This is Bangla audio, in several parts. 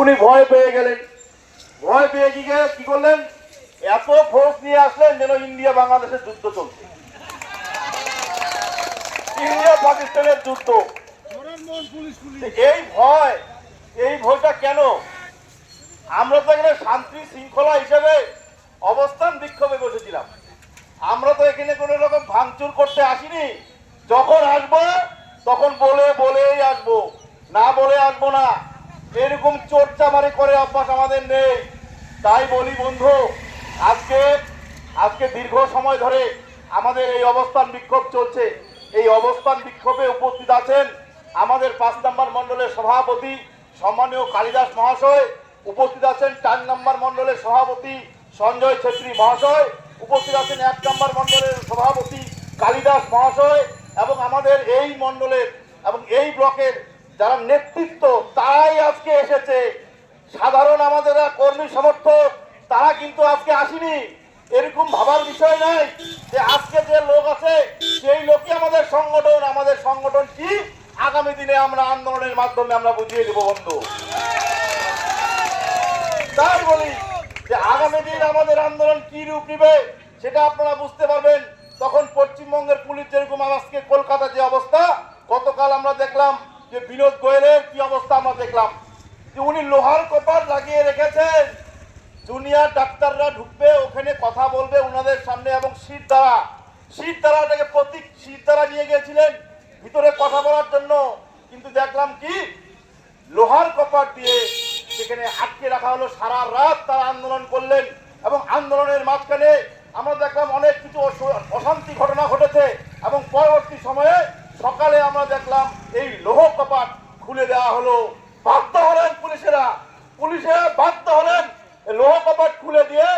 উনি ভয় পেয়ে গেলেন। ভয় পেয়ে কি কি করলেন? এত ফোর্স নিয়ে আসলেন যেন ইন্ডিয়া বাংলাদেশের যুদ্ধ চলছে। ইন্ডিয়া পাকিস্তানের যুদ্ধ। এই ভয়, এই ভয়টা কেন? আমরা তো এখানে শান্তি শৃঙ্খলা হিসেবে অবস্থান বিক্ষোভে বসেছিলাম। আমরা তো এখানে কোনো রকম ভাঙচুর করতে আসিনি। যখন আসব, তখন বলে বলেই আসব। না বলে আসব না। এরকম চোরচামারি করে অভ্যাস আমাদের নেই, তাই বলি বন্ধু, আজকে আজকে দীর্ঘ সময় ধরে আমাদের এই অবস্থান বিক্ষোভ চলছে। এই অবস্থান বিক্ষোভে উপস্থিত আছেন আমাদের পাঁচ নম্বর মণ্ডলের সভাপতি সম্মানীয় কালিদাস মহাশয়, উপস্থিত আছেন চার নম্বর মণ্ডলের সভাপতি সঞ্জয় ছেত্রী মহাশয়, উপস্থিত আছেন এক নম্বর মণ্ডলের সভাপতি কালিদাস মহাশয় এবং আমাদের এই মণ্ডলের এবং এই ব্লকের যারা নেতৃত্ব, তারাই আজকে এসেছে। সাধারণ আমাদের কর্মী সমর্থক, তারা কিন্তু আজকে আসেনি। এরকম ভাবার বিষয় নাই যে আজকে যে লোক আছে, সেই লোকই আমাদের সংগঠন। আমাদের সংগঠন কি? আগামী দিনে আমরা আন্দোলনের মাধ্যমে আমরা বুঝিয়ে দেব, বন্ধু। তাই বলি যে আগামী দিন আমাদের আন্দোলন কি রূপ নিবে, সেটা আপনারা বুঝতে পারবেন। তখন পশ্চিমবঙ্গের পুলিশ যেরকম আজকে কলকাতা যে অবস্থা, গতকাল আমরা দেখলাম যে বিনোদ গোয়েলের কি অবস্থা আমরা দেখলাম? যে উনি লোহার কপার লাগিয়ে রেখেছেন। জুনিয়র ডাক্তাররা ঢুকবে, ওখানে কথা বলবে ওনাদের সামনে এবং সিট দ্বারা, সিট দ্বারাটাকে প্রতীক সিট দ্বারা নিয়ে গিয়েছিলেন, ভিতরে কথা বলার জন্য। কিন্তু দেখলাম কি? লোহার কপাট দিয়ে সেখানে আটকে রাখা হলো, সারা রাত তারা আন্দোলন করলেন এবং আন্দোলনের মাঝখানে আমরা দেখলাম অনেক কিছু অশান্তি ঘটনা ঘটেছে এবং পরবর্তী সময়ে সকালে আমরা দেখলাম এই লোহ কপাট খুলে দেওয়া হলো। বাধ্য হলেন পুলিশেরা। পুলিশেরা বাধ্য হলেন লোহ কপাট খুলে দিয়ে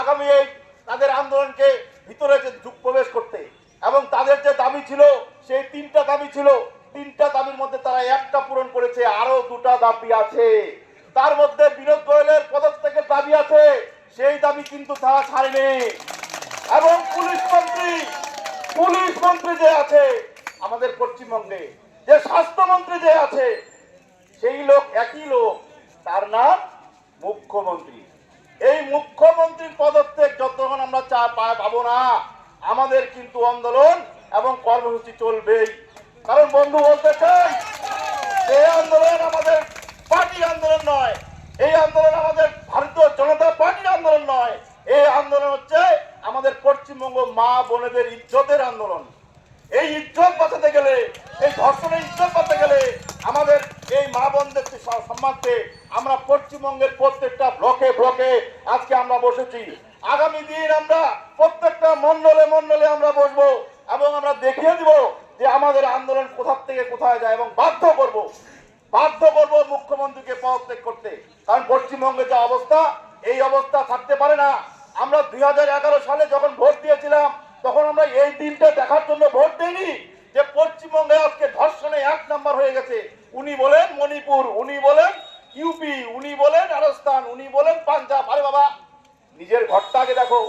আগামী এই তাদের আন্দোলনকে ভিতরে প্রবেশ করতে। এবং তাদের যে দাবি ছিল, সেই তিনটা দাবি ছিল। তিনটা দাবির মধ্যে তারা একটা পূরণ করেছে আরও দুটা দাবি আছে। তার মধ্যে বিনোদ গোয়েলের পদত্যাগের দাবি আছে, সেই দাবি কিন্তু তারা ছাড়েনি। এবং পুলিশ মন্ত্রী পুলিশ মন্ত্রী যে আছে আমাদের পশ্চিমবঙ্গে। যে স্বাস্থ্যমন্ত্রী যে আছে, সেই লোক একই লোক। তার নাম মুখ্যমন্ত্রী। এই মুখ্যমন্ত্রীর পদত্যাগ যতক্ষণ আমরা চা পাবো না, আমাদের কিন্তু আন্দোলন এবং কর্মসূচি চলবেই। কারণ বন্ধু বলতে চাই এই আন্দোলন আমাদের পার্টি আন্দোলন নয়, এই আন্দোলন আমাদের ভারতীয় জনতা পার্টির আন্দোলন নয়। এই আন্দোলন হচ্ছে আমাদের পশ্চিমবঙ্গ মা বোনেদের ইজ্জতের আন্দোলন। ইজ্জত বাঁচাতে গেলে, এই ধর্ষণের ইজ্জত বাঁচাতে গেলে আমাদের এই মা বোনদের সম্মানতে আমরা পশ্চিমবঙ্গের প্রত্যেকটা ব্লকে ব্লকে আজকে আমরা বসেছি। আগামী দিন আমরা প্রত্যেকটা মন্ডলে মন্ডলে আমরা বসবো এবং আমরা দেখিয়ে দিব যে আমাদের আন্দোলন কোথা থেকে কোথায় যায় এবং বাধ্য করব। বাধ্য করব মুখ্যমন্ত্রীকে পদত্যাগ করতে। কারণ পশ্চিমবঙ্গে যে অবস্থা, এই অবস্থা থাকতে পারে না। আমরা দুই হাজার এগারো সালে যখন ভোট দিয়েছিলাম তখন আমরা এই দিনটা দেখার জন্য ভোট দেইনি যে পশ্চিমবঙ্গে আজকে ধর্ষণে এক নাম্বার হয়ে গেছে। উনি বলেন মণিপুর, উনি বলেন ইউপি, উনি বলেন রাজস্থান, উনি বলেন পাঞ্জাব। আরে বাবা, নিজের ঘরটা আগে দেখো।